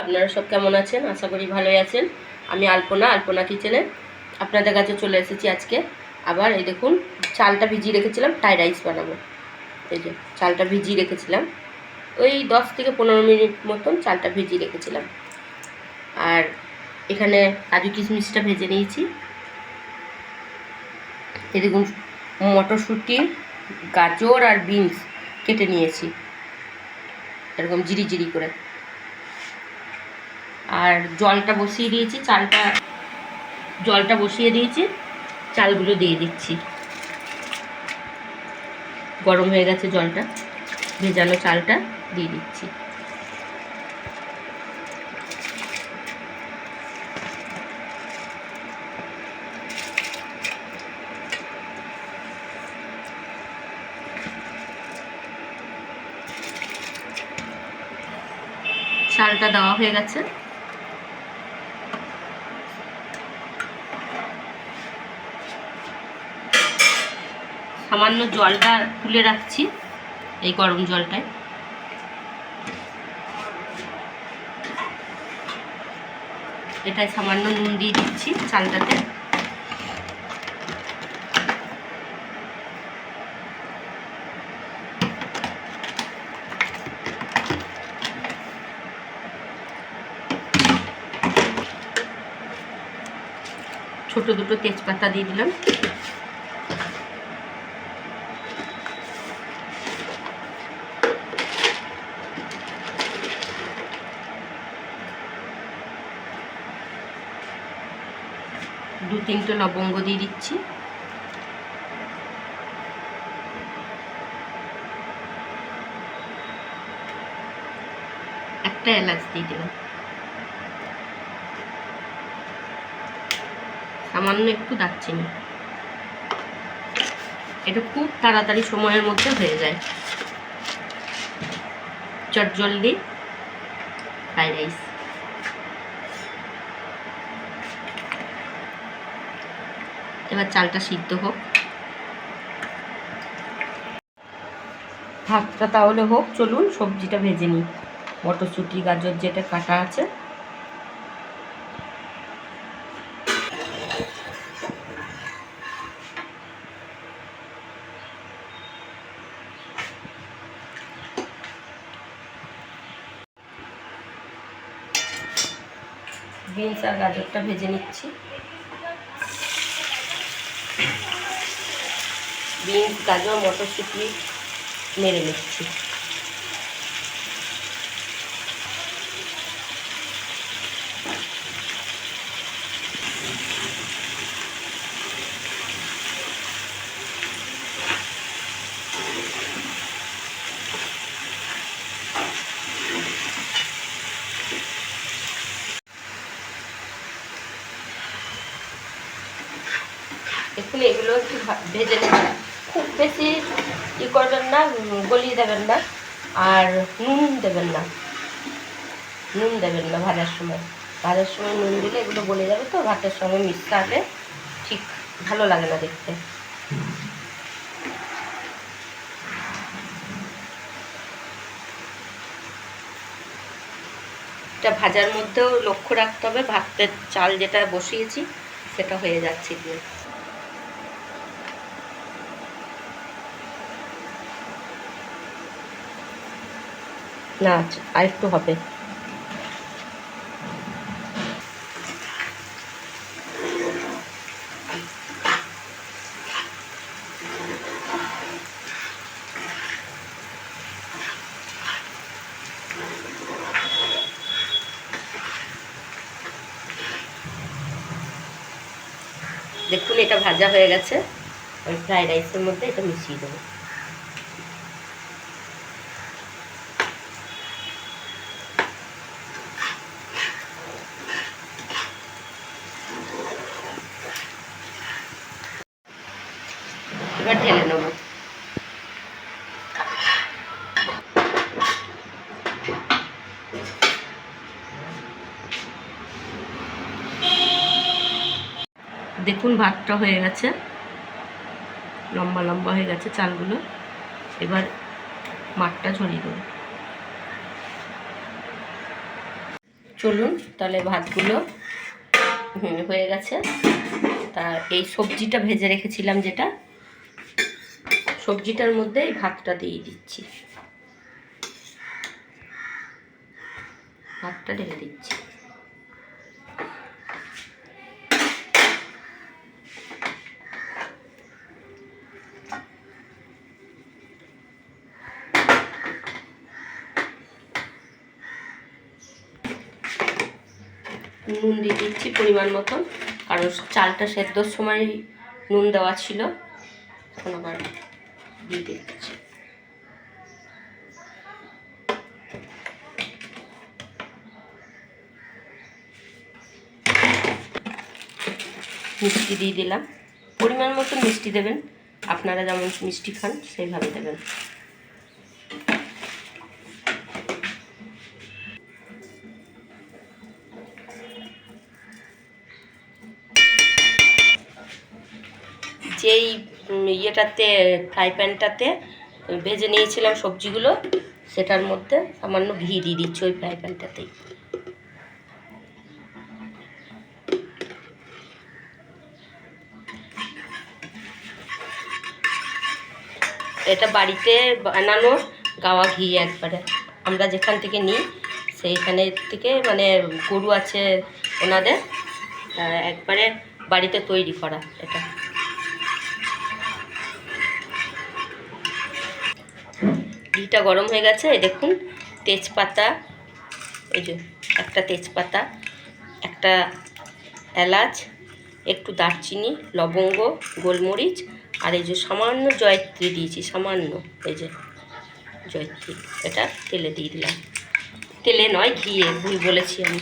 আপনারা সব কেমন আছেন? আশা করি ভালোই আছেন। আমি আলপনা আলপনা কিচেনে আপনাদের কাছে চলে এসেছি আজকে। আবার এই দেখুন, চালটা ভিজিয়ে রেখেছিলাম ফ্রাইড রাইস বানাবো। এই যে, চালটা ভিজিয়ে রেখেছিলাম। ওই দশ থেকে পনেরো মিনিট মতন চালটা ভিজিয়ে রেখেছিলাম। আর এখানে কাজু কিশমিশটা ভেজে নিয়েছি। এই দেখুন, মটরশুঁটি, গাজর আর বিনস কেটে নিয়েছি। এরকম জিরি জিরি করে। আর জলটা বসিয়ে দিয়েছি, চালটা, জলটা বসিয়ে দিয়েছি, চালগুলো দিয়ে দিচ্ছি। গরম হয়ে গেছে জলটা ভেজানো চালটা দিয়ে দিচ্ছি। চালটা দেওয়া হয়ে গেছে। সামান্য জলটা তুলে রাখছি এই গরম জলটায়। এটায় সামান্য নুন দিয়ে দিচ্ছি চালটাতে। ছোট দুটো তেজপাতা দিয়ে দিলাম। তিনটে লবঙ্গ দিয়ে দিচ্ছি। একটা এলাচ দিয়ে দিলাম। সামান্য একটু দারচিনি। এটা খুব তাড়াতাড়ি সময়ের মধ্যে হয়ে যায়। চট চটজলদি ফ্রাইড রাইস। এবার চালটা সিদ্ধ হোক। ভাতটা তাহলে হোক, চলুন সবজিটা ভেজে নিই। মটরশুঁটি, গাজর যেটা কাটা আছে। বিনস আর গাজরটা ভেজে নিচ্ছি। বিনস গাজর মটরশুঁটি মেরে নিচ্ছি। দেখুন এগুলো একটু ভেজে নেবেন খুব বেশি ই করবেন না, গলিয়ে দেবেন না, আর নুন দেবেন না। নুন দেবেন না ভাজার সময়। ভাজার সময় নুন দিলে এগুলো গলে যাবে তো, ভাতের সঙ্গে মিশালে ঠিক ভালো লাগে না দেখতে। এটা ভাজার মধ্যেও লক্ষ্য রাখতে হবে, ভাতের চাল যেটা বসিয়েছি, সেটা হয়ে যাচ্ছে দিয়ে। না, আর একটু হবে। দেখুন, এটা ভাজা হয়ে গেছে। ওই ফ্রাইড রাইসের মধ্যে এটা মিশিয়ে দেবো এবার ঢেলে নেব দেখুন ভাতটা হয়ে গেছে। লম্বা লম্বা হয়ে গেছে চালগুলো। এবার মাঠটা ছড়িয়ে দেবো। চলুন তাহলে ভাতগুলো হয়ে গেছে। তা এই সবজিটা ভেজে রেখেছিলাম যেটা। সবজিটার মধ্যে এই ভাতটা দিয়ে দিচ্ছি। ভাতটা ঢেলে দিচ্ছি। নুন দিয়ে দিচ্ছি পরিমাণ মতন। কারণ চালটা সেদ্ধর সময় নুন দেওয়া ছিল। এখন আবার দিয়ে দিচ্ছি। মিষ্টি দিয়ে দিলাম। পরিমাণ মতন মিষ্টি দেবেন। আপনারা যেমন মিষ্টি খান, সেইভাবে দেবেন। যেই ইয়েটাতে, ফ্রাই প্যানটাতে ভেজে নিয়েছিলাম সবজিগুলো, সেটার মধ্যে সামান্য ঘি দিয়ে দিচ্ছি ওই ফ্রাই প্যানটাতেই। এটা বাড়িতে বানানো গাওয়া ঘি একবারে। আমরা যেখান থেকে নিই, সেইখানে থেকে মানে গরু আছে ওনাদের একবারে বাড়িতে তৈরি করা এটা। ঘিটা গরম হয়ে গেছে দেখুন, তেজপাতা, এই যে একটা তেজপাতা, একটা এলাচ, একটু দারচিনি, লবঙ্গ, গোলমরিচ, আর এই যে সামান্য জয়ত্রী দিয়েছি, সামান্য, এই যে জয়ত্রী, এটা তেলে দিয়ে দিলাম। তেলে নয়, ঘিয়ে, ভুল বলেছি আমি।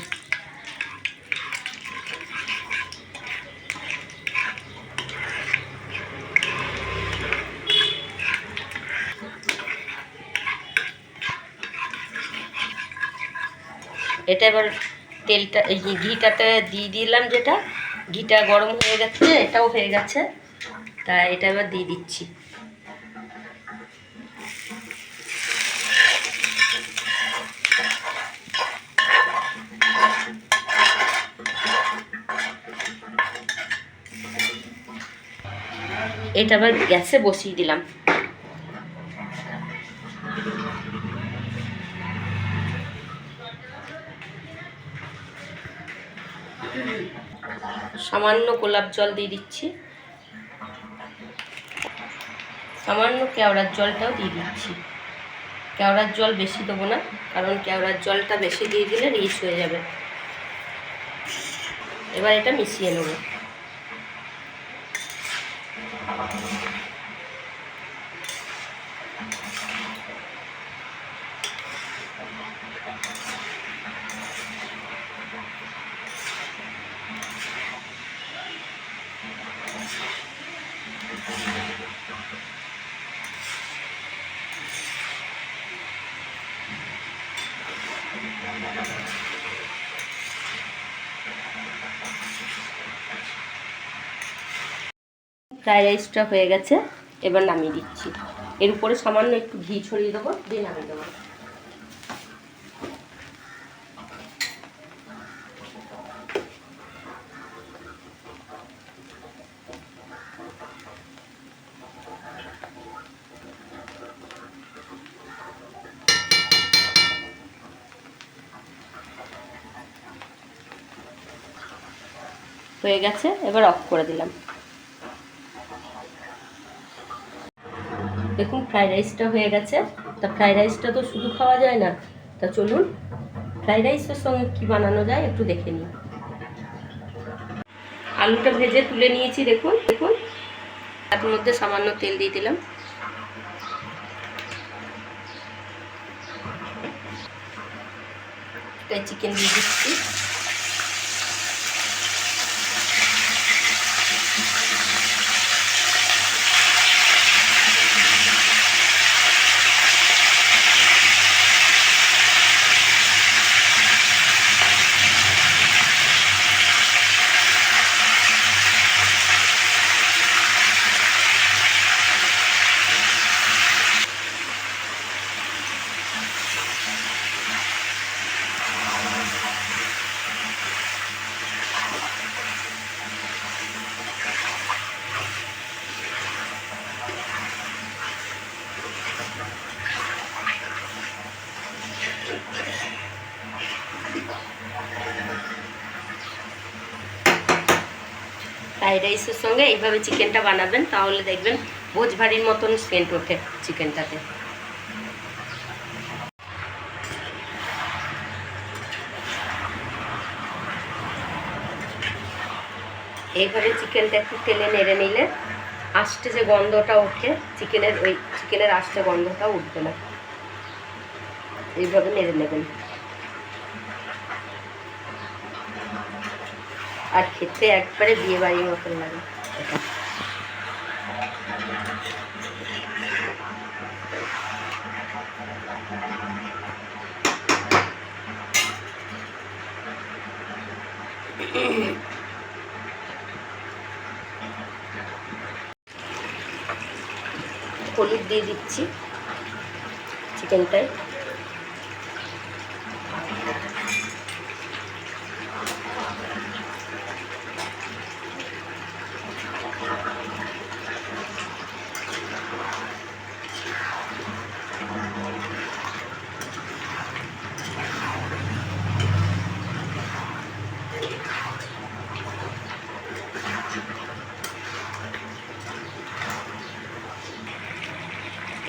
এটা এবার তেলটা, এই ঘিটাতে দিয়ে দিলাম যেটা, ঘিটা গরম হয়ে গেছে, এটাও হয়ে গেছে তা এটা এবার দিয়ে দিচ্ছি। এটা আবার গ্যাসে বসিয়ে দিলাম। সামান্য গোলাপ জল দিয়ে দিচ্ছি। সামান্য কেওড়ার জলটাও দিয়ে দিচ্ছি। কেওড়ার জল বেশি দেবো না, কারণ কেওড়ার জলটা বেশি দিয়ে দিলে রিচ হয়ে যাবে। এবার এটা মিশিয়ে নেব। ফ্রাইড রাইসটা হয়ে গেছে। এবার নামিয়ে দিচ্ছি। এর উপরে সামান্য একটু ঘি ছড়িয়ে দেবো, দিয়ে নামিয়ে দেবো। হয়ে গেছে, এবার অফ করে দিলাম। দেখুন ফ্রাইড রাইসটা হয়ে গেছে। তা ফ্রাইড রাইসটা তো শুধু খাওয়া যায় না। তা চলুন ফ্রাইড রাইসের সঙ্গে কি বানানো যায় একটু দেখে নিই। আলুটা ভেজে তুলে নিয়েছি, দেখুন দেখুন। তার মধ্যে সামান্য তেল দিয়ে দিলাম। চিকেন দিয়ে দিচ্ছি। ফ্রাইড রাইসের সঙ্গে এইভাবে চিকেনটা বানাবেন, তাহলে দেখবেন বোঝ ভারির মতন সেন্ট ওঠে চিকেনটাতে। এইভাবে চিকেনটা একটু তেলে নেড়ে নিলে আষ্টে যে গন্ধটা ওঠে, চিকেনের ওই, চিকেনের আষ্টে গন্ধটা উঠবে না। এইভাবে নেড়ে নেবেন। আর খেতে একবারে বিয়ে বাড়ির মতন লাগে। হলুদ দিয়ে দিচ্ছি চিকেনটায়।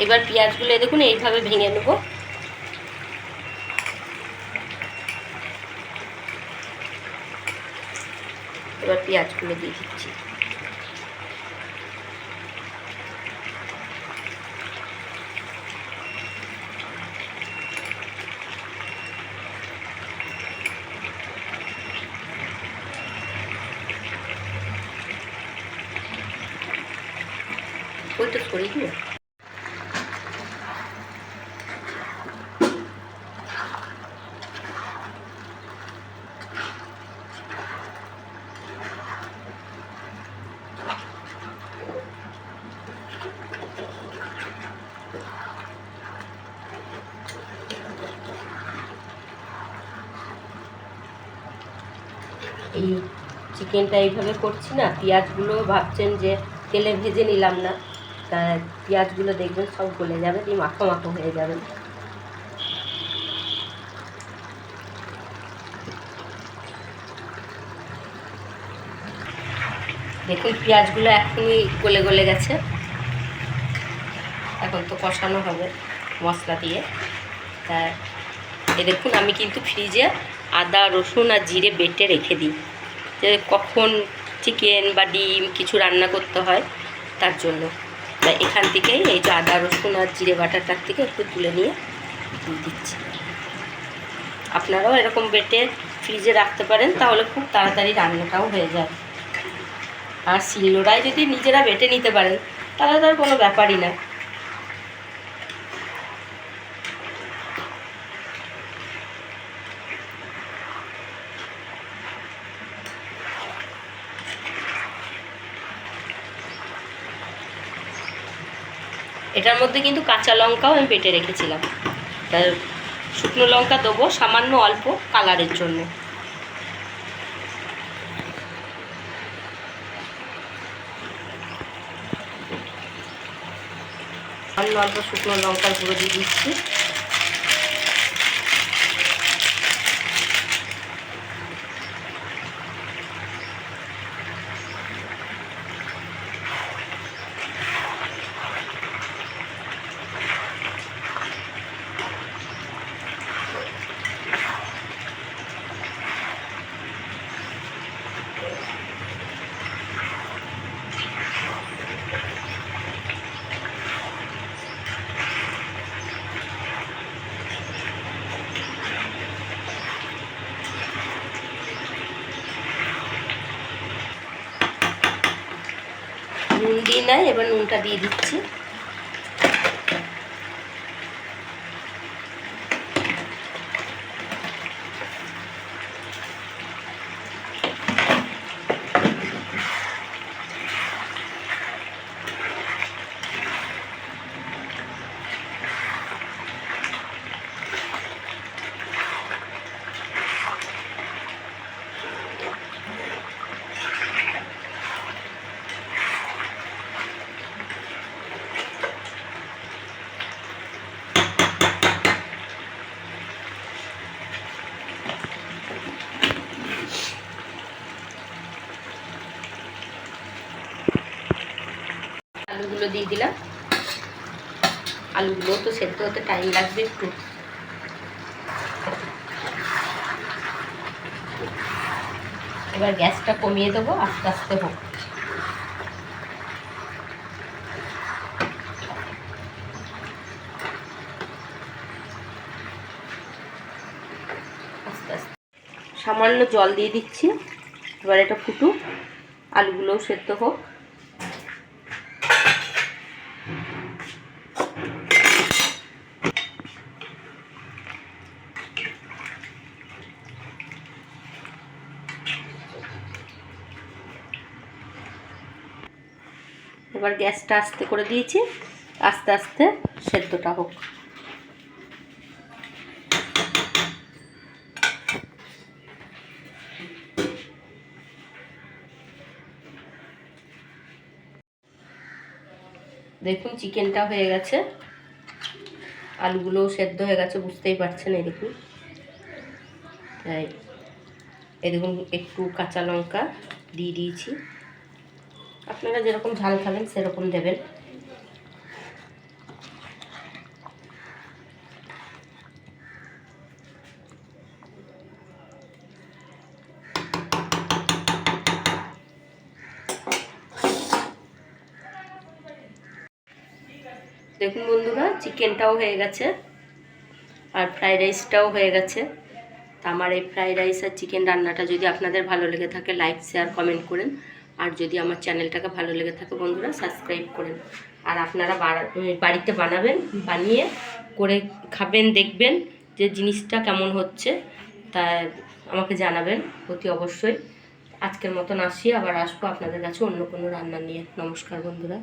এবার পেঁয়াজগুলো দেখুন এইভাবে ভেঙে নেব। এবার পেঁয়াজগুলো দিয়ে দিচ্ছি। ওইটা সরিয়ে দিও এই চিকেনটা এইভাবে করছি না, পেঁয়াজগুলো ভাবছেন যে তেলে ভেজে নিলাম না। তা পেঁয়াজগুলো দেখবেন সব গলে যাবে, দিয়ে মাখো মাখো হয়ে যাবে। দেখুন, পেঁয়াজগুলো এখনই গলে গলে গেছে। এখন তো কষানো হবে মশলা দিয়ে। তা এ দেখুন, আমি কিন্তু ফ্রিজে আদা, রসুন আর জিরে বেটে রেখে দিই। যে কখন চিকেন বা ডিম কিছু রান্না করতে হয়, তার জন্য। তাই এখান থেকেই এই যে আদা, রসুন আর জিরে বাটারটার থেকে একটু তুলে নিয়ে দিচ্ছি। আপনারাও এরকম বেটে ফ্রিজে রাখতে পারেন, তাহলে খুব তাড়াতাড়ি রান্নাটাও হয়ে যায়। আর শিলনোড়ায় যদি নিজেরা বেটে নিতে পারেন, তাহলে তার কোনো ব্যাপারই না। এটার মধ্যে কিন্তু কাঁচা লঙ্কাও আমি বেটে রেখেছিলাম। তার শুকনো লঙ্কা দেবো সামান্য অল্প কালারের জন্য। সামান্য অল্প শুকনো লঙ্কা গুঁড়ো দিয়ে দিচ্ছি নুন দিয়ে এবার নুনটা দিয়ে দিচ্ছি। দিলাম। আলুগুলো তো সেদ্ধ হতে টাইম লাগবে একটু। এবার গ্যাসটা কমিয়ে দেবো, আস্তে আস্তে হোক। সামান্য জল দিয়ে দিচ্ছি, এবার এটা ফুটুক। আলুগুলোও সেদ্ধ হোক। এবার গ্যাসটা আস্তে করে দিয়েছি। আস্তে আস্তে সেদ্ধটা হোক। দেখুন, চিকেনটা হয়ে গেছে। আলুগুলোও সেদ্ধ হয়ে গেছে, বুঝতেই পারছেন এই দেখুন। তাই এই দেখুন, একটু কাঁচা লঙ্কা দিয়ে দিয়েছি। আপনারা যেরকম ঝাল খাবেন, সেরকম দেবেন। দেখুন বন্ধুরা, চিকেনটাও হয়ে গেছে, আর ফ্রাইড রাইসটাও হয়ে গেছে। তা আমার এই ফ্রাইড রাইস আর চিকেন রান্নাটা যদি আপনাদের ভালো লেগে থাকে, লাইক, শেয়ার, কমেন্ট করেন। আর যদি আমার চ্যানেলটাকে ভালো লেগে থাকে বন্ধুরা সাবস্ক্রাইব করেন আর আপনারা বাড়িতে বানাবেন, বানিয়ে করে খাবেন, দেখবেন যে জিনিসটা কেমন হচ্ছে, তা আমাকে জানাবেন অতি অবশ্যই। আজকের মতন আসি, আবার আসব আপনাদের কাছে অন্য কোনো রান্না নিয়ে। নমস্কার বন্ধুরা।